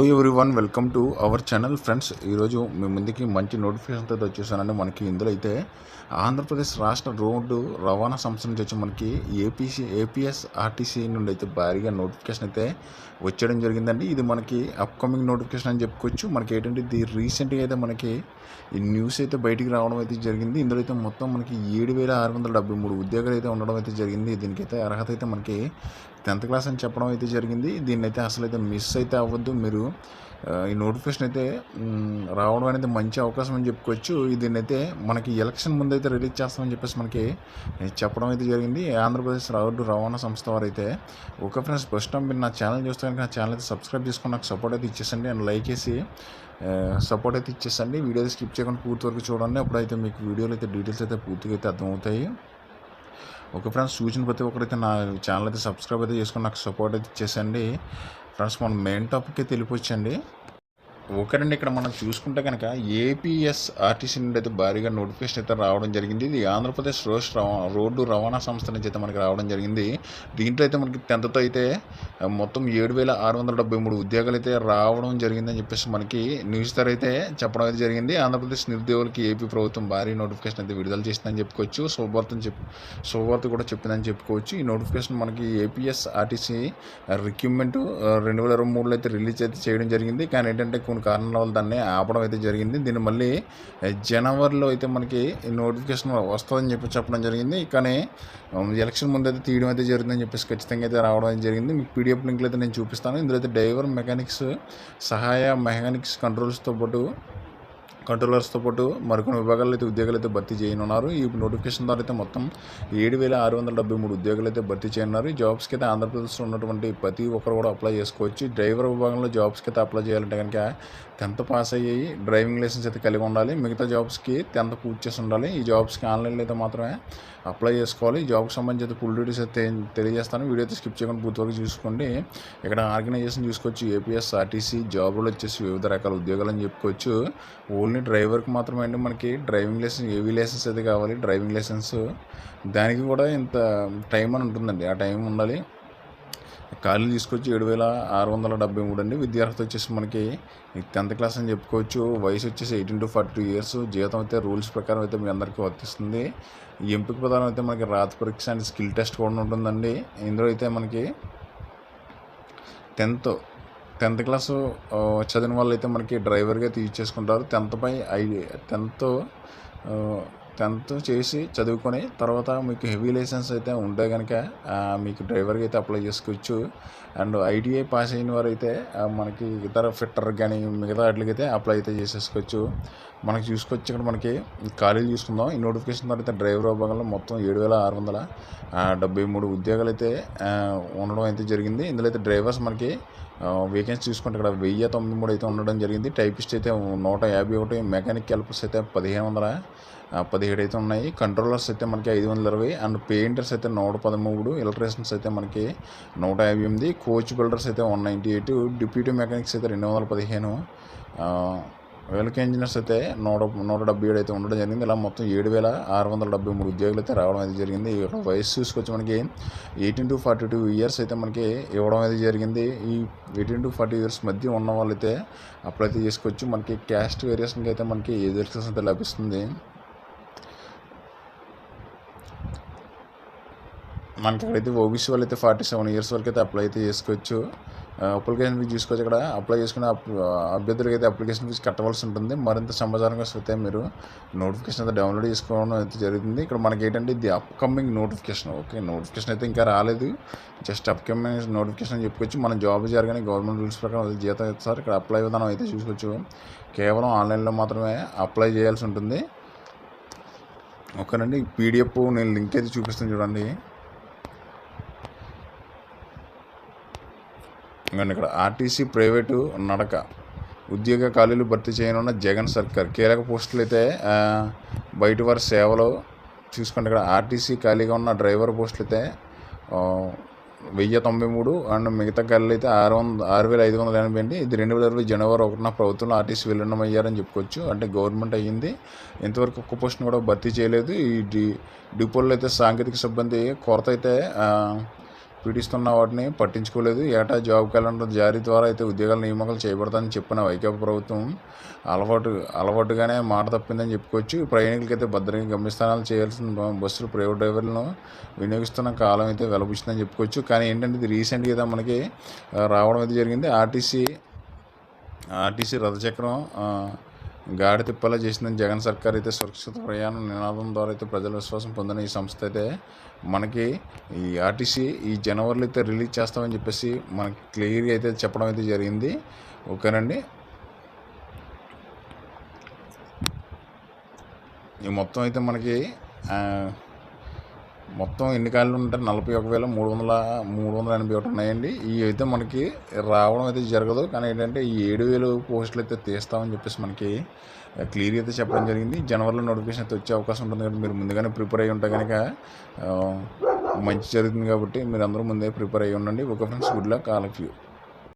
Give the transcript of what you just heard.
Hello one welcome to our channel friends ఈరోజు మీ ముందుకి మంచి నోటిఫికేషన్తో వచ్చేసానండి. మనకి ఇందులో అయితే ఆంధ్రప్రదేశ్ రాష్ట్ర రోడ్డు రవాణా సంస్థ నుంచి వచ్చి మనకి ఏపీసీ ఏపీఎస్ ఆర్టీసీ నుండి అయితే భారీగా నోటిఫికేషన్ అయితే వచ్చేయడం జరిగిందండి. ఇది మనకి అప్కమింగ్ నోటిఫికేషన్ అని చెప్పుకోవచ్చు. మనకి ఏంటంటే ఇది రీసెంట్గా అయితే మనకి ఈ న్యూస్ అయితే బయటికి రావడం అయితే జరిగింది. ఇందులో అయితే మొత్తం మనకి ఏడు వేల ఆరు వందల డెబ్బై మూడు ఉద్యోగాలు అయితే ఉండడం అయితే జరిగింది. దీనికైతే అర్హత అయితే మనకి టెన్త్ క్లాస్ అని చెప్పడం అయితే జరిగింది. దీన్ని అయితే అసలు అయితే మిస్ అయితే అవ్వద్దు. మీరు ఈ నోటిఫికేషన్ అయితే రావడం అనేది మంచి అవకాశం అని చెప్పుకోవచ్చు. దీన్ని అయితే మనకి ఎలక్షన్ ముందు అయితే రిలీజ్ చేస్తామని చెప్పేసి మనకి చెప్పడం అయితే జరిగింది. ఆంధ్రప్రదేశ్ రోడ్డు రవాణా సంస్థ వారు అయితే ఓకే ఫ్రెండ్స్ ఫస్ట్ టైం మీరు నా ఛానల్ చూస్తే కనుక నా ఛానల్ అయితే సబ్స్క్రైబ్ చేసుకుని నాకు సపోర్ట్ అయితే ఇచ్చేసండి. అండ్ లైక్ చేసి సపోర్ట్ అయితే ఇచ్చేసండి. వీడియో స్కిప్ చేయకుండా పూర్తి వరకు చూడండి. అప్పుడైతే మీకు వీడియోలో అయితే డీటెయిల్స్ అయితే పూర్తిగా అయితే అర్థమవుతాయి. ఓకే ఫ్రెండ్స్ చూసిన ప్రతి ఒక్కరైతే నా ఛానల్ అయితే సబ్స్క్రైబ్ అయితే చేసుకొని నాకు సపోర్ట్ అయితే ఇచ్చేసండి. ఫ్రెండ్స్ మనం మెయిన్ టాపిక్కి తెలిపొచ్చండి ఓకేనండి ఇక్కడ మనం చూసుకుంటే కనుక ఏపీఎస్ ఆర్టీసీ నుండి అయితే భారీగా నోటిఫికేషన్ అయితే రావడం జరిగింది. ఇది ఆంధ్రప్రదేశ్ రోడ్ రోడ్డు రవాణా సంస్థ నుంచి అయితే మనకి రావడం జరిగింది. దీంట్లో అయితే మనకి టెన్త్తో అయితే మొత్తం ఏడు వేల ఆరు వందల డెబ్బై మూడు ఉద్యోగాలు అయితే రావడం జరిగిందని చెప్పేసి మనకి న్యూస్ ద్వారా అయితే చెప్పడం అయితే జరిగింది. ఆంధ్రప్రదేశ్ నిరుద్యోగులకి ఏపీ ప్రభుత్వం భారీ నోటిఫికేషన్ అయితే విడుదల చేసిందని చెప్పుకోవచ్చు. శుభవార్తను చెప్పి శుభవార్త కూడా చెప్పిందని చెప్పుకోవచ్చు. ఈ నోటిఫికేషన్ మనకి ఏపీఎస్ ఆర్టీసీ రిక్రూట్మెంట్ రెండు వేల ఇరవై మూడులో అయితే రిలీజ్ అయితే చేయడం జరిగింది. కానీ ఏంటంటే కొన్ని కారణాల వల్ల దాన్ని ఆపడం అయితే జరిగింది. దీన్ని మళ్ళీ జనవరిలో అయితే మనకి నోటిఫికేషన్ వస్తుందని చెప్పి చెప్పడం జరిగింది. కానీ ఎలక్షన్ ముందు అయితే తీయడం అయితే జరిగిందని చెప్పేసి ఖచ్చితంగా అయితే రావడం అయితే జరిగింది. మీకు పీడిఎఫ్ లింక్లు అయితే నేను చూపిస్తాను. ఇందులో అయితే డ్రైవర్ మెకానిక్స్ సహాయ మెకానిక్స్ కంట్రోల్స్తో పాటు కంట్రోలర్స్తో పాటు మరికొన్ని విభాగాల్లో అయితే ఉద్యోగాలు అయితే భర్తీ చేయనున్నారు. ఈ నోటిఫికేషన్ ద్వారా అయితే మొత్తం ఏడు వేల ఆరు వందల డెబ్బై మూడు ఉద్యోగాలు అయితే భర్తీ చేయనున్నారు. ఈ జాబ్స్కి అయితే ఆంధ్రప్రదేశ్లో ఉన్నటువంటి ప్రతి ఒక్కరు కూడా అప్లై చేసుకోవచ్చు. డ్రైవర్ విభాగంలో జాబ్స్కి అయితే అప్లై చేయాలంటే కనుక టెన్త్ పాస్ అయ్యి డ్రైవింగ్ లైసెన్స్ అయితే కలిగి ఉండాలి. మిగతా జాబ్స్కి టెన్త్ పూర్తి చేసి ఉండాలి. ఈ జాబ్స్కి ఆన్లైన్లో అయితే మాత్రమే అప్లై చేసుకోవాలి. ఈ జాబ్కి సంబంధించి అయితే ఫుల్ డీటెయిల్స్ అయితే తెలియజేస్తాను. వీడియో అయితే స్కిప్ చేయకుండా పూర్తి వరకు చూసుకోండి. ఇక్కడ ఆర్గనైజేషన్ చూసుకోవచ్చు. ఏపీఎస్ ఆర్టీసీ జాబులు వచ్చేసి వివిధ రకాల ఉద్యోగాలు అని చెప్పుకోవచ్చు. ఓన్లీ డ్రైవర్కి మాత్రమే అండి. మనకి డ్రైవింగ్ లైసెన్స్ ఏవీ లైసెన్స్ అయితే కావాలి డ్రైవింగ్ లైసెన్స్ దానికి కూడా ఇంత టైం అని ఉంటుందండి. ఆ టైం ఉండాలి. ఖాళీ తీసుకొచ్చి ఏడు వేల ఆరు వందల డెబ్బై మూడు అండి. విద్యార్థి వచ్చేసి మనకి టెన్త్ క్లాస్ అని చెప్పుకోవచ్చు. వయసు వచ్చేసి eighteen to forty two years. జీతం అయితే రూల్స్ ప్రకారం అయితే మీ అందరికీ వర్తిస్తుంది. ఈ ఎంపిక ప్రధానం అయితే మనకి రాత పరీక్ష అండ్ స్కిల్ టెస్ట్ కూడా ఉంటుందండి. ఇందులో అయితే మనకి టెన్త్ టెన్త్ క్లాస్ చదివిన వాళ్ళు అయితే మనకి డ్రైవర్గా తీసుకుంటారు టెన్త్ పై ఐ టెన్త్ టెన్త్ చేసి చదువుకొని తర్వాత మీకు హెవీ లైసెన్స్ అయితే ఉంటే కనుక మీకు డ్రైవర్గా అయితే అప్లై చేసుకోవచ్చు. అండ్ ఐటీఐ పాస్ అయిన వారు అయితే మనకి ఇతర ఫిట్టర్ కానీ మిగతా వాటికి అయితే అప్లై అయితే చేసేసుకోవచ్చు. మనకి చూసుకోవచ్చు ఇక్కడ మనకి ఖాళీలు చూసుకుందాం. ఈ నోటిఫికేషన్ ద్వారా అయితే డ్రైవర్ విభాగంలో మొత్తం ఏడు వేల ఆరు వందల డెబ్బై మూడు ఉద్యోగాలు అయితే ఉండడం అయితే జరిగింది. ఇందులో అయితే డ్రైవర్స్ మనకి వేకెన్సీ చూసుకుంటే ఇక్కడ వెయ్యి తొంభై మూడు అయితే ఉండడం జరిగింది. టైపిస్ట్ అయితే నూట యాభై ఒకటి మెకానిక్ హెల్పర్స్ అయితే పదిహేను వందల పదిహేడు అయితే ఉన్నాయి. కంట్రోలర్స్ అయితే మనకి ఐదు వందల ఇరవై అండ్ పెయింటర్స్ అయితే నూట పదమూడు ఎలక్ట్రీషియన్స్ అయితే మనకి నూట యాభై ఎనిమిది కోచ్ బిల్డర్స్ అయితే one ninety eight deputy mechanics అయితే రెండు వందల పదిహేను వీళ్ళకి ఇంజనీర్స్ అయితే నూట నూట డెబ్బై ఏడు అయితే ఉండడం జరిగింది. ఇలా మొత్తం ఏడు వేల ఆరు వందల డెబ్బై మూడు ఉద్యోగులు అయితే రావడం అయితే జరిగింది. ఇక్కడ వయసు చూసుకొచ్చి మనకి eighteen to forty two years అయితే మనకి ఇవ్వడం అయితే జరిగింది. ఈ ఎయిటీన్ టు ఫార్టీ ఇయర్స్ మధ్య ఉన్న వాళ్ళైతే అప్లై అయితే చేసుకోవచ్చు మనకి క్యాస్ట్ వేరియేషన్కి అయితే మనకి ఏజ్ అయితే లభిస్తుంది. మనకి ఇక్కడైతే ఓబీసీ వాళ్ళు అయితే ఫార్టీ సెవెన్ ఇయర్స్ వరకు అయితే అప్లై అయితే చేసుకోవచ్చు. అప్లికేషన్ ఫీజు చూసుకోవచ్చు ఇక్కడ అప్లై చేసుకునే అప్- అభ్యర్థులకి అయితే అప్లికేషన్ ఫీజు కట్టవలసి ఉంటుంది. మరింత సమాచారం కోసం అయితే మీరు నోటిఫికేషన్ అయితే డౌన్లోడ్ చేసుకోవడం అయితే జరుగుతుంది. ఇక్కడ మనకి ఏంటంటే ఇది అప్కమింగ్ నోటిఫికేషన్ ఓకే నోటిఫికేషన్ అయితే ఇంకా రాలేదు. జస్ట్ అప్కమింగ్ నోటిఫికేషన్ అని చెప్పుకోవచ్చు. మన జాబ్ జరగని గవర్నమెంట్ రూల్స్ ప్రకారం జీతం జీతం ఇస్తారు ఇక్కడ అప్లై విధానం అయితే చూసుకోవచ్చు. కేవలం ఆన్లైన్లో మాత్రమే అప్లై చేయాల్సి ఉంటుంది. ఓకేనండి పీడిఎఫ్ నేను లింక్ అయితే చూపిస్తాను చూడండి. ఇంకండి ఇక్కడ ఆర్టీసీ ప్రైవేటు నడక. ఉద్యోగ ఖాళీలు భర్తీ చేయనున్న జగన్ సర్కార్. కీలక పోస్టులు అయితే బయట వారి సేవలు చూసుకుంటే ఇక్కడ ఆర్టీసీ ఖాళీగా ఉన్న డ్రైవర్ పోస్టులు అయితే వెయ్యి తొంభై మూడు అండ్ మిగతా ఖాళీలు అయితే ఆరు వంద ఆరు వేల ఐదు వందల ఎనభై అండి. ఇది రెండు వేల ఇరవై జనవరి ఒకటిన ప్రభుత్వంలో ఆర్టీసీ విలీనం అయ్యారని చెప్పుకోవచ్చు. అంటే గవర్నమెంట్ అయ్యింది. ఇంతవరకు ఒక్క పోస్ట్ని కూడా భర్తీ చేయలేదు. ఈ డి డిపోల్లో అయితే సాంకేతిక సిబ్బంది కొరత అయితే పీడిస్తున్న వాటిని పట్టించుకోలేదు. ఏటా జాబ్ క్యాలెండర్ జారీ ద్వారా అయితే ఉద్యోగాల నియామకాలు చేయబడతాయని చెప్పిన వైకాపా ప్రభుత్వం అలవాటు అలవాటుగానే మాట తప్పిందని చెప్పుకోవచ్చు. ప్రయాణికులకి అయితే భద్రంగా గమ్యస్థానాలు చేయాల్సిన బస్సులు ప్రైవేట్ డ్రైవర్లను వినియోగిస్తున్న కాలం అయితే వెలబుచ్చిందని చెప్పుకోవచ్చు. కానీ ఏంటంటే ఇది రీసెంట్గా అయితే మనకి రావడం అయితే జరిగింది. ఆర్టీసీ ఆర్టీసీ రథచక్రం గాడి తిప్పలా చేసిందని జగన్ సర్కార్ అయితే సురక్షిత ప్రయాణం నినాదం ద్వారా అయితే ప్రజల విశ్వాసం పొందిన ఈ సంస్థ అయితే మనకి ఈ ఆర్టీసీ ఈ జనవరిలో అయితే రిలీజ్ చేస్తామని చెప్పేసి మనకి క్లియర్గా అయితే చెప్పడం అయితే జరిగింది. ఓకేనండి? ఈ మొత్తం అయితే మనకి మొత్తం ఎన్ని ఖాళీలు ఉంటే నలభై ఒక వేల మూడు వందల మూడు వందల ఎనభై ఒకటి ఉన్నాయండి. ఇవి అయితే మనకి రావడం అయితే జరగదు. కానీ ఏంటంటే ఈ ఏడు వేలు పోస్టులు అయితే తీస్తామని చెప్పేసి మనకి క్లియర్ అయితే చెప్పడం జరిగింది. జనవరిలో నోటిఫికేషన్ అయితే వచ్చే అవకాశం ఉంటుంది కాబట్టి మీరు ముందుగానే ప్రిపేర్ అయ్యి ఉంటే కనుక మంచి జరుగుతుంది కాబట్టి మీరు అందరూ ముందే ప్రిపేర్ అయ్యి ఉండండి. Okay friends good luck all of you.